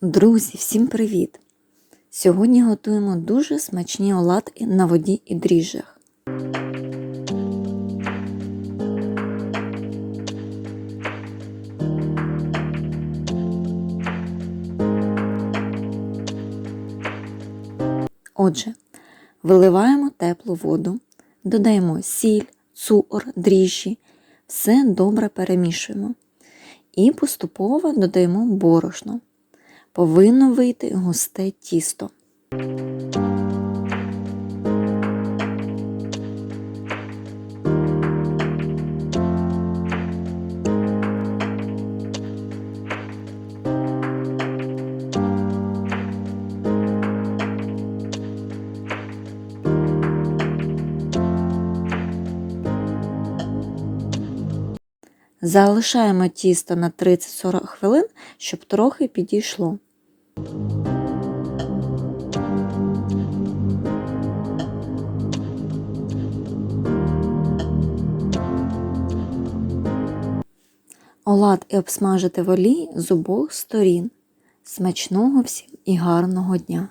Друзі, всім привіт! Сьогодні готуємо дуже смачні оладки на воді і дріжджах. Отже, виливаємо теплу воду, додаємо сіль, цукор, дріжджі, все добре перемішуємо і поступово додаємо борошно. Повинно вийти густе тісто. Залишаємо тісто на 30-40 хвилин, щоб трохи підійшло. Оладки обсмажити в олії з обох сторін. Смачного всім і гарного дня!